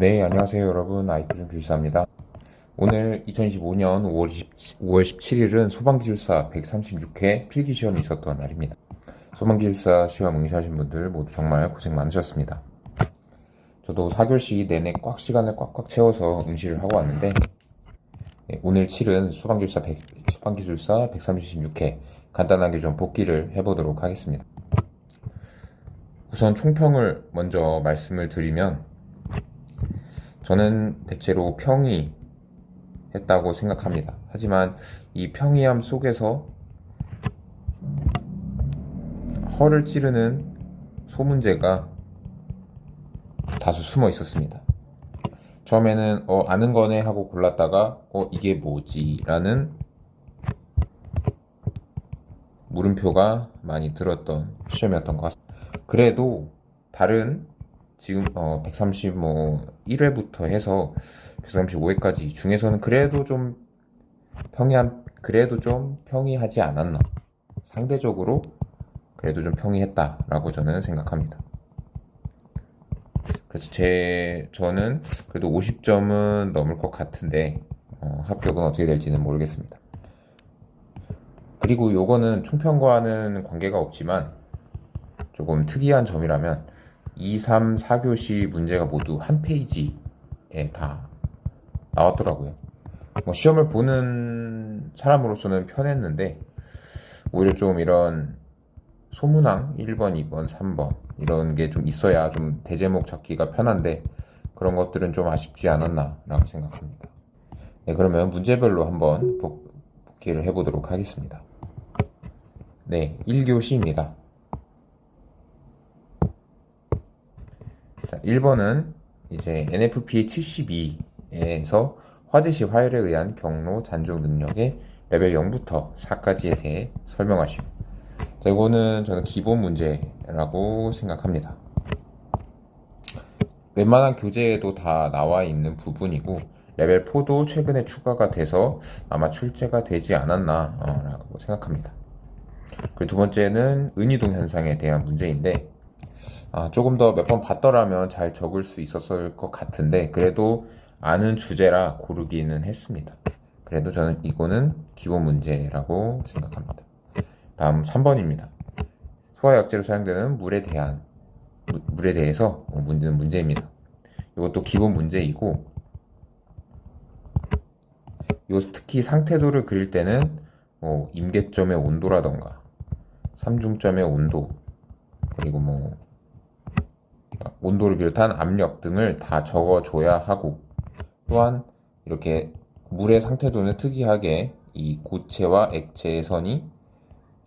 네, 안녕하세요, 여러분. 아이프준 교사입니다. 오늘 2025년 5월, 10, 5월 17일은 소방기술사 136회 필기 시험이 있었던 날입니다. 소방기술사 시험 응시하신 분들 모두 정말 고생 많으셨습니다. 저도 4교시 내내 꽉 시간을 꽉꽉 채워서 응시를 하고 왔는데, 네, 오늘 치른 소방기술사 100, 소방기술사 136회 간단하게 좀 복기를 해보도록 하겠습니다. 우선 총평을 먼저 말씀을 드리면, 저는 대체로 평이 했다고 생각합니다. 하지만 이 평이함 속에서 허를 찌르는 소문제가 다수 숨어 있었습니다. 처음에는 어 아는 거네 하고 골랐다가 어 이게 뭐지 라는 물음표가 많이 들었던 시험이었던 것 같습니다. 그래도 다른 지금 어 130뭐 1회부터 해서 135회까지 중에서는 그래도 좀 평이한 그래도 좀 평이하지 않았나 상대적으로 그래도 좀 평이했다라고 저는 생각합니다. 그래서 제 저는 그래도 50점은 넘을 것 같은데 어, 합격은 어떻게 될지는 모르겠습니다. 그리고 요거는 총평과는 관계가 없지만 조금 특이한 점이라면 2, 3, 4교시 문제가 모두 한 페이지에 다 나왔더라고요. 뭐 시험을 보는 사람으로서는 편했는데 오히려 좀 이런 소문항 1번, 2번, 3번 이런 게 좀 있어야 좀 대제목 잡기가 편한데 그런 것들은 좀 아쉽지 않았나라고 생각합니다. 네, 그러면 문제별로 한번 복, 복기를 해보도록 하겠습니다. 네, 1교시입니다. 자, 1번은 이제 NFP 72에서 화재시 화열에 의한 경로 잔존 능력의 레벨 0부터 4까지에 대해 설명하시오. 자, 이거는 저는 기본 문제라고 생각합니다. 웬만한 교재에도 다 나와 있는 부분이고 레벨 4도 최근에 추가가 돼서 아마 출제가 되지 않았나라고 생각합니다. 그리고 두 번째는 은이동 현상에 대한 문제인데 아, 조금 더 몇 번 봤더라면 잘 적을 수 있었을 것 같은데 그래도 아는 주제라 고르기는 했습니다. 그래도 저는 이거는 기본 문제라고 생각합니다. 다음 3번입니다. 소화약제로 사용되는 물에 대한 무, 물에 대해서 문제는 문제입니다. 이것도 기본 문제이고 요 특히 상태도를 그릴 때는 뭐 임계점의 온도라던가 삼중점의 온도 그리고 뭐 온도를 비롯한 압력 등을 다 적어줘야 하고 또한 이렇게 물의 상태도는 특이하게 이 고체와 액체의 선이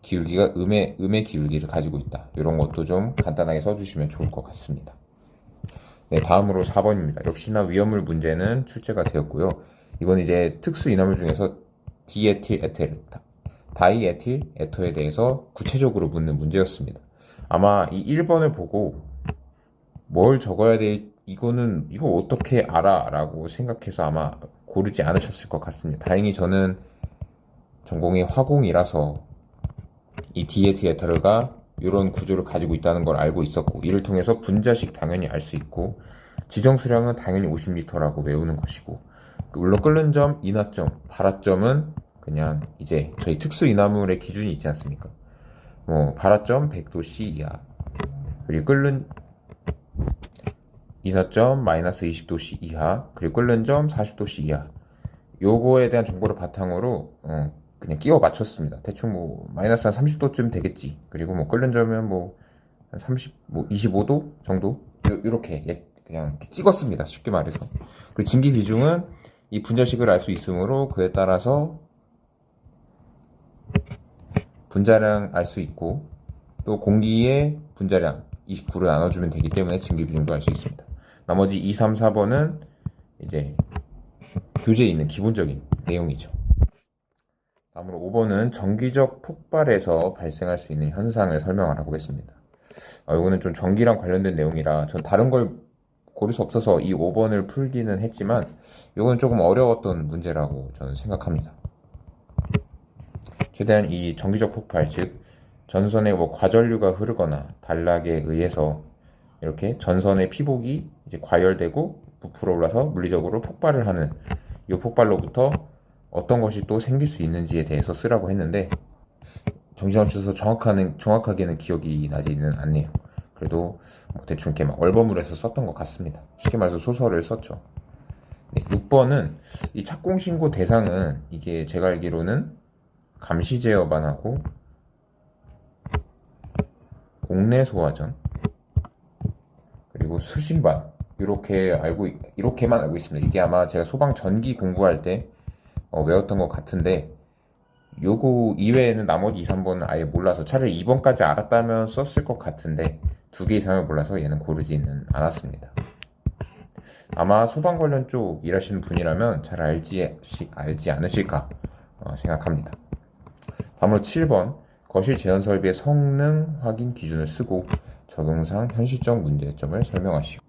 기울기가 음의, 음의 기울기를 가지고 있다. 이런 것도 좀 간단하게 써주시면 좋을 것 같습니다. 네, 다음으로 4번입니다. 역시나 위험물 문제는 출제가 되었고요. 이건 이제 특수 인화물 중에서 디에틸 에테르, 다이에틸 에터에 대해서 구체적으로 묻는 문제였습니다. 아마 이 1번을 보고 뭘 적어야 될 이거는 이거 어떻게 알아? 라고 생각해서 아마 고르지 않으셨을 것 같습니다. 다행히 저는 전공이 화공이라서 이 디에티에터르가 이런 구조를 가지고 있다는 걸 알고 있었고 이를 통해서 분자식 당연히 알 수 있고 지정 수량은 당연히 50리터라고 외우는 것이고 물론 끓는 점, 인화점, 발화점은 그냥 이제 저희 특수 인화물의 기준이 있지 않습니까? 뭐 발화점 100도씨 이하 그리고 끓는 인화점 마이너스 20도씨 이하 그리고 끓는 점 40도씨 이하 요거에 대한 정보를 바탕으로 어, 그냥 끼워 맞췄습니다. 대충 뭐 마이너스 한 30도쯤 되겠지. 그리고 뭐 끓는 점은 뭐한 30, 뭐 25도 정도 이렇게 예, 그냥 찍었습니다. 쉽게 말해서. 그리고 증기 비중은 이 분자식을 알 수 있으므로 그에 따라서 분자량 알 수 있고 또 공기의 분자량 29를 나눠주면 되기 때문에 증기 비중도 알 수 있습니다. 나머지 2, 3, 4번은 이제 교재에 있는 기본적인 내용이죠. 다음으로 5번은 정기적 폭발에서 발생할 수 있는 현상을 설명을 하고 있습니다. 아, 이거는 좀 전기랑 관련된 내용이라 전 다른 걸 고를 수 없어서 이 5번을 풀기는 했지만 이건 조금 어려웠던 문제라고 저는 생각합니다. 최대한 이 정기적 폭발, 즉 전선에 뭐 과전류가 흐르거나 단락에 의해서 이렇게 전선의 피복이 이제 과열되고 부풀어 올라서 물리적으로 폭발을 하는 이 폭발로부터 어떤 것이 또 생길 수 있는지에 대해서 쓰라고 했는데 정신없어서 정확하는 정확하게는 기억이 나지는 않네요. 그래도 뭐 대충 이렇게 막 얼버무려서 썼던 것 같습니다. 쉽게 말해서 소설을 썼죠. 네, 6번은 이 착공신고 대상은 이게 제가 알기로는 감시 제어반하고 공내 소화전 그리고 수신반 이렇게 알고 있- 이렇게만 알고 있습니다. 이게 아마 제가 소방 전기 공부할 때 어, 외웠던 것 같은데 요거 이외에는 나머지 2, 3번은 아예 몰라서 차라리 2번까지 알았다면 썼을 것 같은데 두 개 이상을 몰라서 얘는 고르지는 않았습니다. 아마 소방 관련 쪽 일하시는 분이라면 잘 알지, 시- 알지 않으실까 어, 생각합니다. 다음으로 7번 거실 제한 설비의 성능 확인 기준을 쓰고 적용상 현실적 문제점을 설명하시오.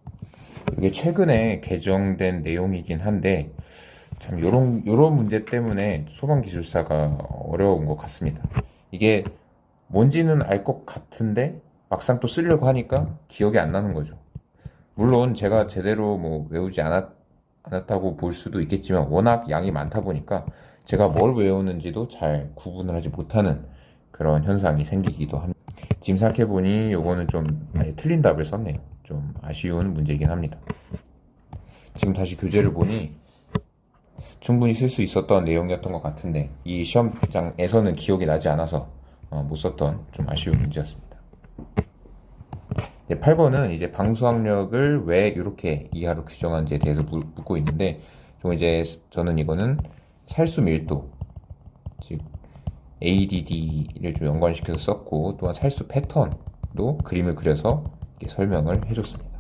이게 최근에 개정된 내용이긴 한데 참 요런 요런 문제 때문에 소방 기술사가 어려운 것 같습니다. 이게 뭔지는 알 것 같은데 막상 또 쓰려고 하니까 기억이 안 나는 거죠. 물론 제가 제대로 뭐 외우지 않았, 않았다고 볼 수도 있겠지만 워낙 양이 많다 보니까 제가 뭘 외우는지도 잘 구분을 하지 못하는 그런 현상이 생기기도 합니다. 지금 생각해보니 요거는 좀 아예 틀린 답을 썼네요. 좀 아쉬운 문제이긴 합니다. 지금 다시 교재를 보니 충분히 쓸 수 있었던 내용이었던 것 같은데 이 시험장에서는 기억이 나지 않아서 어, 못 썼던 좀 아쉬운 문제였습니다. 8번은 이제 방수압력을 왜 이렇게 이하로 규정하는지에 대해서 묻- 묻고 있는데 좀 이제 저는 이거는 살수 밀도 즉 ADD를 좀 연관시켜서 썼고 또한 살수 패턴도 그림을 그려서 설명을 해줬습니다.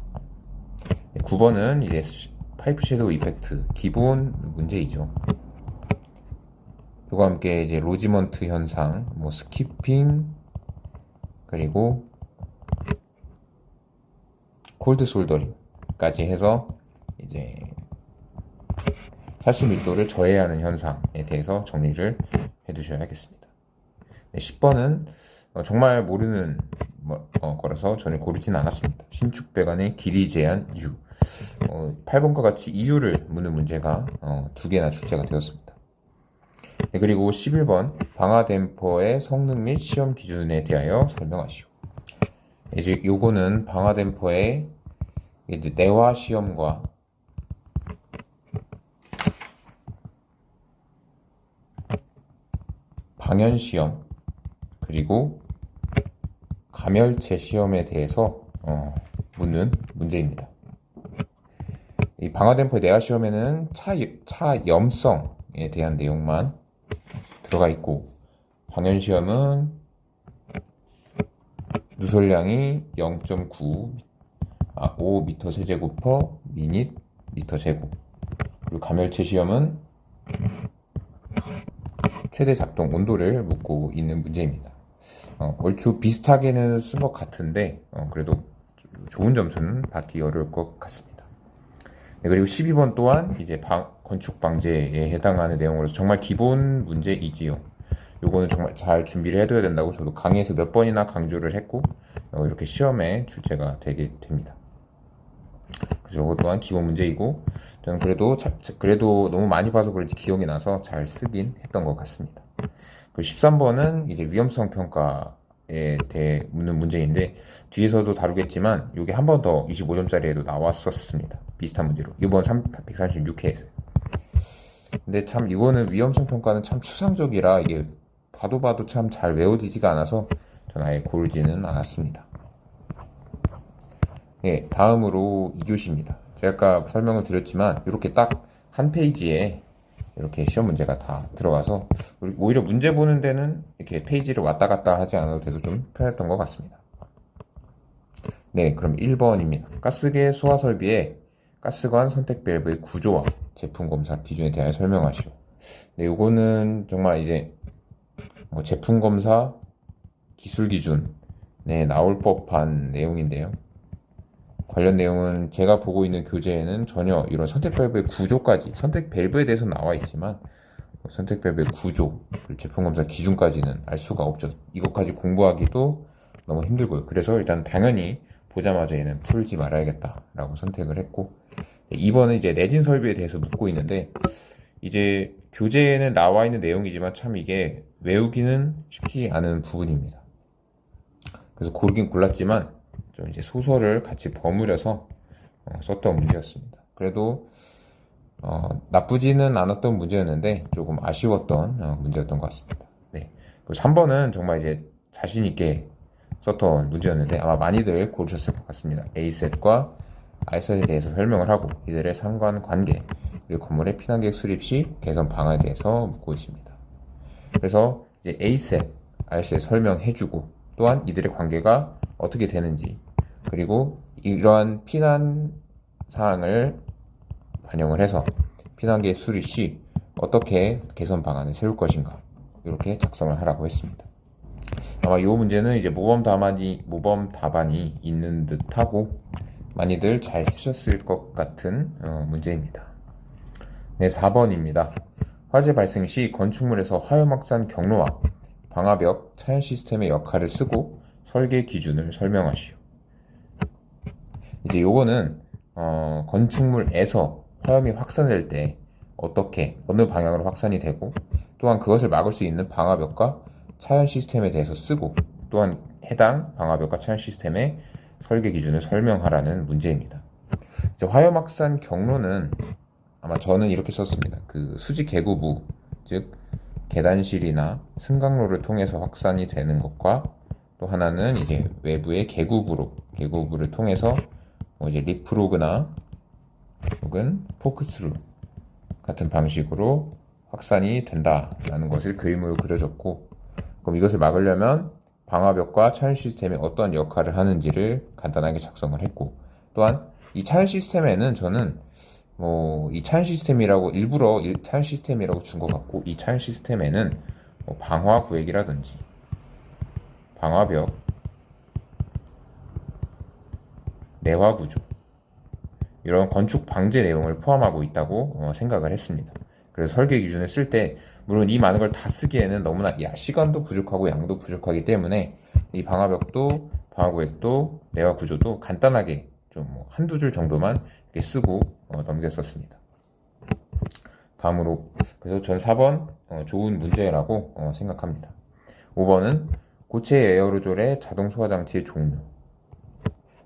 9번은 이제 파이프 섀도우 이펙트 기본 문제이죠. 이와 함께 이제 로지먼트 현상, 뭐 스키핑 그리고 콜드 솔더링까지 해서 이제 살수 밀도를 저해하는 현상에 대해서 정리를 해두셔야겠습니다. 네, 10번은 정말 모르는 뭐- 어, 거라서 저는 고르지는 않았습니다. 신축 배관의 길이 제한 이유. 어, 8번과 같이 이유를 묻는 문제가 어, 두 개나 출제가 되었습니다. 네, 그리고 11번 방화 댐퍼의 성능 및 시험 기준에 대하여 설명하시오. 이제 요거는 방화 댐퍼의 내화 시험과 방연 시험 그리고 가멸체 시험에 대해서 어, 묻는 문제입니다. 이 방화댐퍼 내화 시험에는 차, 차 염성에 대한 내용만 들어가 있고 방연 시험은 누설량이 0.9 아, 5m 세제곱 퍼 미닛 미터 제곱 그리고 가멸체 시험은 최대 작동 온도를 묻고 있는 문제입니다. 어, 얼추 비슷하게는 쓴 것 같은데 어, 그래도 좋은 점수는 받기 어려울 것 같습니다. 네, 그리고 12번 또한 이제 방- 건축 방제에 해당하는 내용으로서 정말 기본 문제이지요. 요거는 정말 잘 준비를 해둬야 된다고 저도 강의에서 몇 번이나 강조를 했고 어, 이렇게 시험에 출제가 되게 됩니다. 그래서 이거 또한 기본 문제이고 저는 그래도 자- 그래도 너무 많이 봐서 그런지 기억이 나서 잘 쓰긴 했던 것 같습니다. 그리고 13번은 이제 위험성 평가에 대해 묻는 문제인데 뒤에서도 다루겠지만 이게 한 번 더 25점짜리에도 나왔었습니다. 비슷한 문제로 이번 136회에서. 근데 참 이거는 위험성 평가는 참 추상적이라 이게 봐도 봐도 참 잘 외워지지가 않아서 전 아예 고르지는 않았습니다. 예, 다음으로 2교시입니다. 제가 아까 설명을 드렸지만 이렇게 딱 한 페이지에 이렇게 시험 문제가 다 들어가서 오히려 문제 보는 데는 이렇게 페이지를 왔다 갔다 하지 않아도 돼서 좀 편했던 것 같습니다. 네, 그럼 1번입니다. 가스계 소화 설비의 가스관 선택 밸브의 구조와 제품 검사 기준에 대하여 설명하시오. 네, 요거는 정말 이제 뭐 제품 검사 기술 기준에 나올 법한 내용인데요. 관련 내용은 제가 보고 있는 교재에는 전혀 이런 선택 밸브의 구조까지 선택 밸브에 대해서 나와 있지만 선택 밸브의 구조 제품 검사 기준까지는 알 수가 없죠. 이것까지 공부하기도 너무 힘들고요. 그래서 일단 당연히 보자마자 얘는 풀지 말아야겠다라고 선택을 했고 2번은 이제 내진 설비에 대해서 묻고 있는데 이제 교재에는 나와 있는 내용이지만 참 이게 외우기는 쉽지 않은 부분입니다. 그래서 고르긴 골랐지만 좀 이제 소설을 같이 버무려서 어, 썼던 문제였습니다. 그래도 어, 나쁘지는 않았던 문제였는데 조금 아쉬웠던 어, 문제였던 것 같습니다. 네. 그리고 3번은 정말 이제 자신 있게 썼던 문제였는데 아마 많이들 고르셨을 것 같습니다. A셋과 R셋에 대해서 설명을 하고 이들의 상관관계 그리고 건물의 피난객 수립 시 개선 방안에 대해서 묻고 있습니다. 그래서 이제 A셋, R셋 설명해주고 또한 이들의 관계가 어떻게 되는지 그리고 이러한 피난 사항을 반영을 해서 피난객 수립 시 어떻게 개선 방안을 세울 것인가 이렇게 작성을 하라고 했습니다. 아마 이 문제는 이제 모범 답안이 모범 답안이 있는 듯하고 많이들 잘 쓰셨을 것 같은 어, 문제입니다. 네, 4번입니다. 화재 발생 시 건축물에서 화염 확산 경로와 방화벽 차연 시스템의 역할을 쓰고 설계 기준을 설명하시오. 이제 요거는 어, 건축물에서 화염이 확산될 때 어떻게 어느 방향으로 확산이 되고 또한 그것을 막을 수 있는 방화벽과 차연 시스템에 대해서 쓰고 또한 해당 방화벽과 차연 시스템의 설계 기준을 설명하라는 문제입니다. 이제 화염 확산 경로는 아마 저는 이렇게 썼습니다. 그 수직 계구부 즉 계단실이나 승강로를 통해서 확산이 되는 것과 또 하나는 이제 외부의 계구부로 계구부를 통해서 뭐 이제 리프로그나 혹은 포크스루 같은 방식으로 확산이 된다라는 것을 그림으로 그려줬고 그럼 이것을 막으려면 방화벽과 차연 시스템이 어떤 역할을 하는지를 간단하게 작성을 했고 또한 이 차연 시스템에는 저는 뭐 이 차연 시스템이라고 일부러 일- 차연 시스템이라고 준 것 같고 이 차연 시스템에는 뭐 방화 구획이라든지 방화벽 내화 구조 이런 건축 방제 내용을 포함하고 있다고 어, 생각을 했습니다. 그래서 설계 기준을 쓸 때 물론 이 많은 걸 다 쓰기에는 너무나 야, 시간도 부족하고 양도 부족하기 때문에 이 방화벽도 방화구획도 내화 구조도 간단하게 좀뭐 한두 줄 정도만 쓰고 어, 넘겼었습니다. 다음으로 그래서 전 4번 어, 좋은 문제라고 어, 생각합니다. 5번은 고체 에어로졸의 자동 소화 장치의 종류.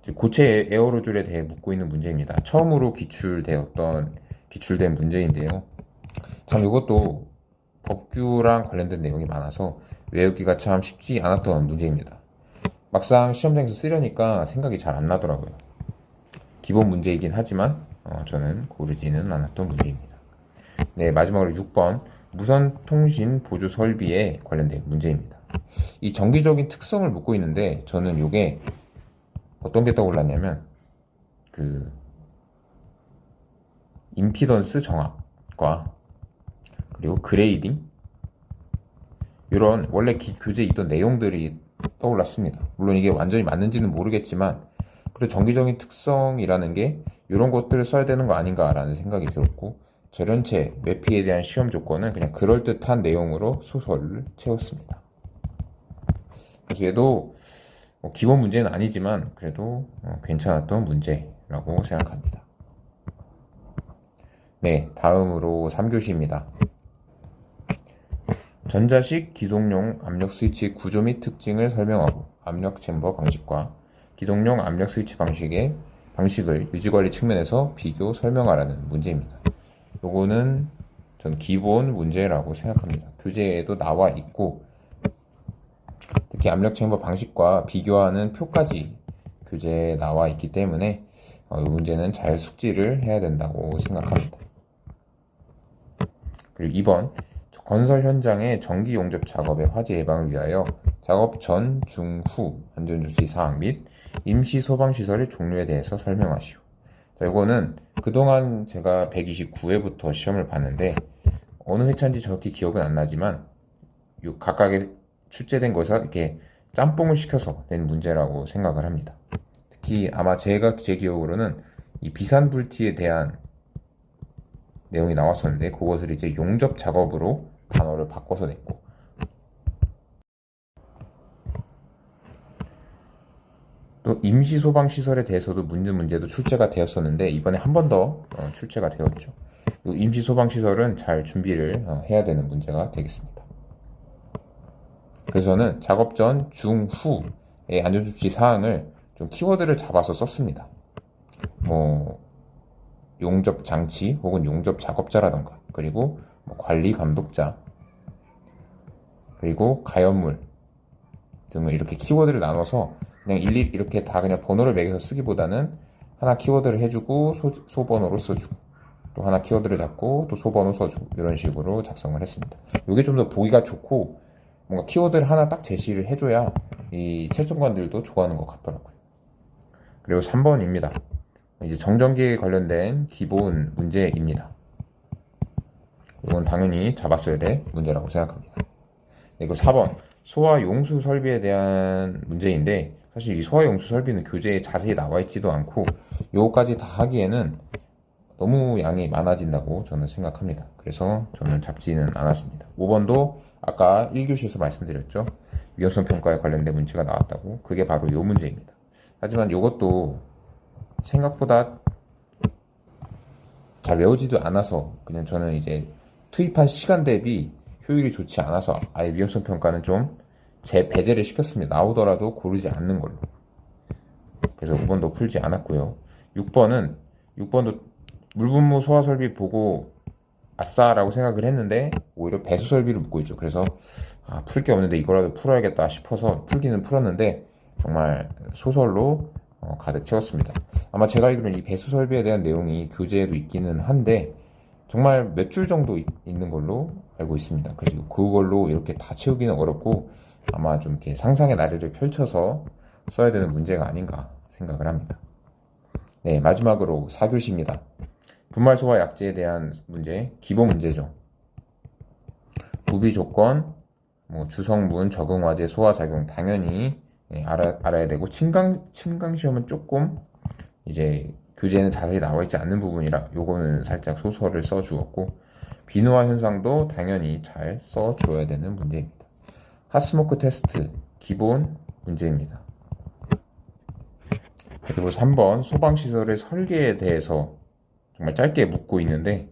즉, 고체 에어로졸에 대해 묻고 있는 문제입니다. 처음으로 기출되었던 기출된 문제인데요. 참 이것도 법규랑 관련된 내용이 많아서 외우기가 참 쉽지 않았던 문제입니다. 막상 시험장에서 쓰려니까 생각이 잘 안 나더라고요. 기본 문제이긴 하지만 어, 저는 고르지는 않았던 문제입니다. 네, 마지막으로 6번 무선 통신 보조 설비에 관련된 문제입니다. 이 정기적인 특성을 묻고 있는데 저는 이게 어떤 게 떠올랐냐면 그 임피던스 정합과 그리고 그레이딩 이런 원래 기- 교재에 있던 내용들이 떠올랐습니다. 물론 이게 완전히 맞는지는 모르겠지만 그래도 정기적인 특성이라는 게 이런 것들을 써야 되는 거 아닌가라는 생각이 들었고 절연체 매피에 대한 시험 조건은 그냥 그럴듯한 내용으로 소설을 채웠습니다. 그래서 얘도 뭐 기본 문제는 아니지만 그래도 어, 괜찮았던 문제라고 생각합니다. 네, 다음으로 3교시입니다. 전자식 기동용 압력 스위치 구조 및 특징을 설명하고 압력 챔버 방식과 기동용 압력 스위치 방식의 방식을 유지관리 측면에서 비교 설명하라는 문제입니다. 요거는 전 기본 문제라고 생각합니다. 교재에도 나와 있고 특히 압력 챔버 방식과 비교하는 표까지 교재에 나와 있기 때문에 어, 이 문제는 잘 숙지를 해야 된다고 생각합니다. 그리고 2번 건설 현장의 전기 용접 작업의 화재 예방을 위하여 작업 전, 중, 후 안전조치 사항 및 임시 소방 시설의 종류에 대해서 설명하시오. 자, 이거는 그동안 제가 129회부터 시험을 봤는데 어느 회차인지 정확히 기억은 안 나지만 요 각각의 출제된 거에서 이렇게 짬뽕을 시켜서 낸 문제라고 생각을 합니다. 특히 아마 제가 제 기억으로는 이 비산불티에 대한 내용이 나왔었는데 그것을 이제 용접 작업으로 단어를 바꿔서 냈고 또 임시 소방 시설에 대해서도 문제 문제도 출제가 되었었는데 이번에 한 번 더 출제가 되었죠. 이 임시 소방 시설은 잘 준비를 어, 해야 되는 문제가 되겠습니다. 그래서 저는 작업 전, 중, 후의 안전조치 사항을 좀 키워드를 잡아서 썼습니다. 뭐 용접 장치 혹은 용접 작업자라던가 그리고 뭐 관리 감독자 그리고 가연물 등을 이렇게 키워드를 나눠서 그냥 일일이 이렇게 다 그냥 번호를 매겨서 쓰기보다는 하나 키워드를 해주고 소, 소번호로 써주고 또 하나 키워드를 잡고 또 소번호 써주고 이런 식으로 작성을 했습니다. 이게 좀 더 보기가 좋고 뭔가 키워드를 하나 딱 제시를 해줘야 이 채점관들도 좋아하는 것 같더라고요. 그리고 3번입니다. 이제 정전기에 관련된 기본 문제입니다. 이건 당연히 잡았어야 될 문제라고 생각합니다. 그리고 4번 소화 용수 설비에 대한 문제인데 사실 이 소화 용수 설비는 교재에 자세히 나와 있지도 않고 요거까지 다 하기에는 너무 양이 많아진다고 저는 생각합니다. 그래서 저는 잡지는 않았습니다. 5번도 아까 1교시에서 말씀드렸죠. 위험성 평가에 관련된 문제가 나왔다고. 그게 바로 요 문제입니다. 하지만 이것도 생각보다 잘 외우지도 않아서 그냥 저는 이제 투입한 시간 대비 효율이 좋지 않아서 아예 위험성 평가는 좀 제 배제를 시켰습니다. 나오더라도 고르지 않는 걸로. 그래서 5번도 풀지 않았고요. 6번은 6번도 물분무 소화 설비 보고 아싸라고 생각을 했는데 오히려 배수 설비를 묻고 있죠. 그래서 아, 풀 게 없는데 이거라도 풀어야겠다 싶어서 풀기는 풀었는데 정말 소설로 어, 가득 채웠습니다. 아마 제가 알기로는 이 배수 설비에 대한 내용이 교재에도 있기는 한데 정말 몇 줄 정도 있, 는 걸로 알고 있습니다. 그래서 그걸로 이렇게 다 채우기는 어렵고 아마 좀 이렇게 상상의 나래를 펼쳐서 써야 되는 문제가 아닌가 생각을 합니다. 네, 마지막으로 4교시입니다. 분말 소화 약제에 대한 문제, 기본 문제죠. 구비 조건, 뭐 주성분, 적응화제, 소화작용 당연히 예, 알아, 알아야 되고 침강 침강 시험은 조금 이제 교재에는 자세히 나와 있지 않는 부분이라 요거는 살짝 소설을 써 주었고 비누화 현상도 당연히 잘써 주어야 되는 문제입니다. 핫스모크 테스트 기본 문제입니다. 그리고 3번 소방시설의 설계에 대해서 정말 짧게 묻고 있는데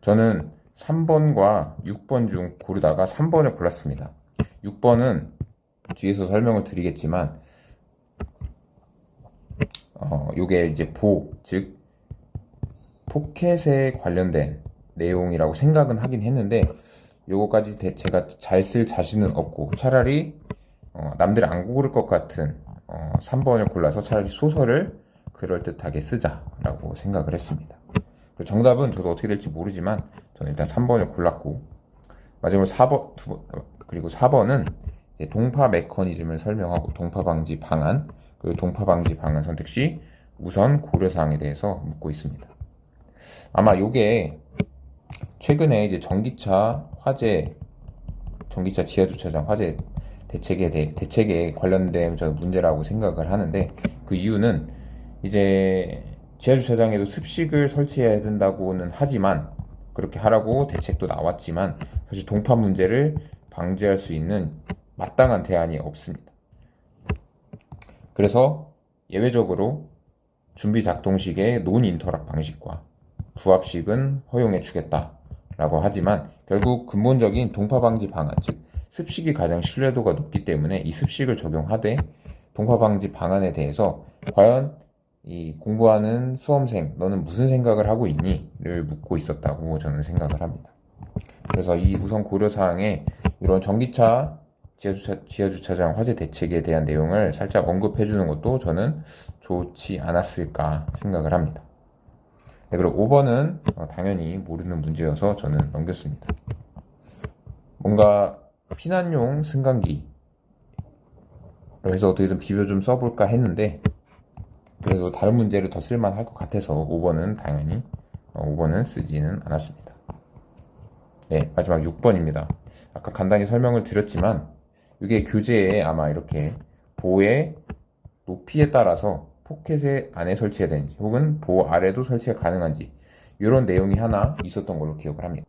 저는 3번과 6번 중 고르다가 3번을 골랐습니다. 6번은 뒤에서 설명을 드리겠지만 어, 요게 이제 보, 즉 포켓에 관련된 내용이라고 생각은 하긴 했는데 요거까지 제가 잘 쓸 자신은 없고 차라리 어, 남들이 안 고를 것 같은 어, 3번을 골라서 차라리 소설을 그럴듯하게 쓰자라고 생각을 했습니다. 정답은 저도 어떻게 될지 모르지만 저는 일단 3번을 골랐고 마지막으로 4번 두 번, 그리고 4번은 동파 메커니즘을 설명하고 동파 방지 방안 그리고 동파 방지 방안 선택 시 우선 고려 사항에 대해서 묻고 있습니다. 아마 요게 최근에 이제 전기차 화재, 전기차 지하 주차장 화재 대책에 대, 대책에 관련된 저는 문제라고 생각을 하는데 그 이유는 이제 지하 주차장에도 습식을 설치해야 된다고는 하지만 그렇게 하라고 대책도 나왔지만 사실 동파 문제를 방지할 수 있는 마땅한 대안이 없습니다. 그래서 예외적으로 준비 작동식의 논 인터락 방식과 부합식은 허용해 주겠다. 라고 하지만 결국 근본적인 동파 방지 방안, 즉 습식이 가장 신뢰도가 높기 때문에 이 습식을 적용하되 동파 방지 방안에 대해서 과연 이 공부하는 수험생 너는 무슨 생각을 하고 있니?를 묻고 있었다고 저는 생각을 합니다. 그래서 이 우선 고려 사항에 이런 전기차 지하주차, 지하주차장 화재 대책에 대한 내용을 살짝 언급해 주는 것도 저는 좋지 않았을까 생각을 합니다. 네, 그리고 5번은 어, 당연히 모르는 문제여서 저는 넘겼습니다. 뭔가 피난용 승강기로 해서 어떻게 좀 비벼 좀 써볼까 했는데 그래도 다른 문제를 더 쓸만할 것 같아서 5번은 당연히 어, 5번은 쓰지는 않았습니다. 네, 마지막 6번입니다. 아까 간단히 설명을 드렸지만 이게 교재에 아마 이렇게 보의 높이에 따라서 포켓에 안에 설치해야 되는지 혹은 보호 아래도 설치가 가능한지 이런 내용이 하나 있었던 걸로 기억을 합니다.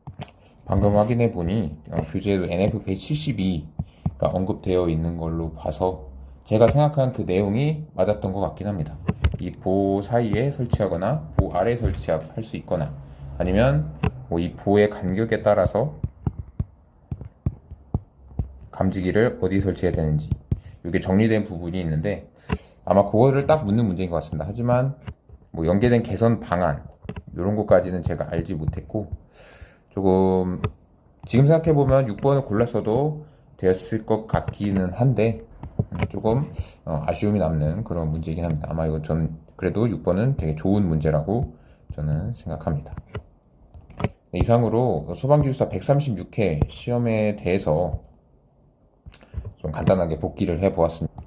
방금 확인해 보니 어, 교재에도 NF172가 언급되어 있는 걸로 봐서 제가 생각한 그 내용이 맞았던 것 같긴 합니다. 이 보호 사이에 설치하거나 보호 아래 설치할 수 있거나 아니면 뭐 이 보호의 간격에 따라서 감지기를 어디 설치해야 되는지 이게 정리된 부분이 있는데 아마 그거를 딱 묻는 문제인 것 같습니다. 하지만 뭐 연계된 개선 방안 이런 것까지는 제가 알지 못했고 조금 지금 생각해 보면 6번을 골랐어도 되었을 것 같기는 한데 음, 조금 어, 아쉬움이 남는 그런 문제이긴 합니다. 아마 이거 전 그래도 6번은 되게 좋은 문제라고 저는 생각합니다. 네, 이상으로 소방기술사 136회 시험에 대해서 좀 간단하게 복기를 해 보았습니다.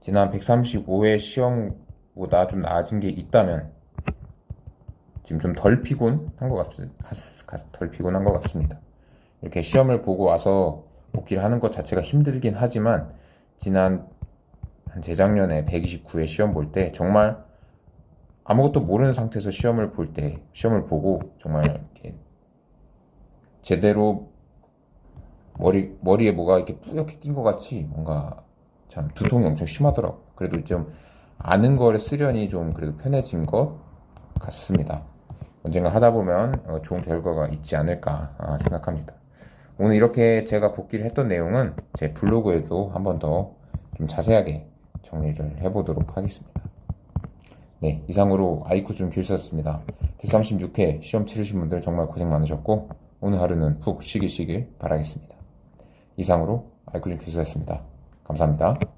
지난 135회 시험보다 좀 나아진 게 있다면 지금 좀 덜 피곤한 것 같, 덜 피곤한 것 같습니다. 이렇게 시험을 보고 와서 복기를 하는 것 자체가 힘들긴 하지만 지난 한 재작년에 129회 시험 볼 때 정말 아무것도 모르는 상태에서 시험을 볼 때 시험을 보고 정말 이렇게 제대로 머리 머리에 뭐가 이렇게 뿌옇게 낀 것 같이 뭔가 참 두통이 엄청 심하더라고. 그래도 좀 아는 거를 쓰려니 좀 그래도 편해진 것 같습니다. 언젠가 하다 보면 어, 좋은 결과가 있지 않을까 아, 생각합니다. 오늘 이렇게 제가 복기를 했던 내용은 제 블로그에도 한 번 더 좀 자세하게 정리를 해보도록 하겠습니다. 네, 이상으로 아이쿠 좀 길었습니다. 136회 시험 치르신 분들 정말 고생 많으셨고 오늘 하루는 푹 쉬기시길 바라겠습니다. 이상으로 아이쿠 좀 길었습니다. 감사합니다.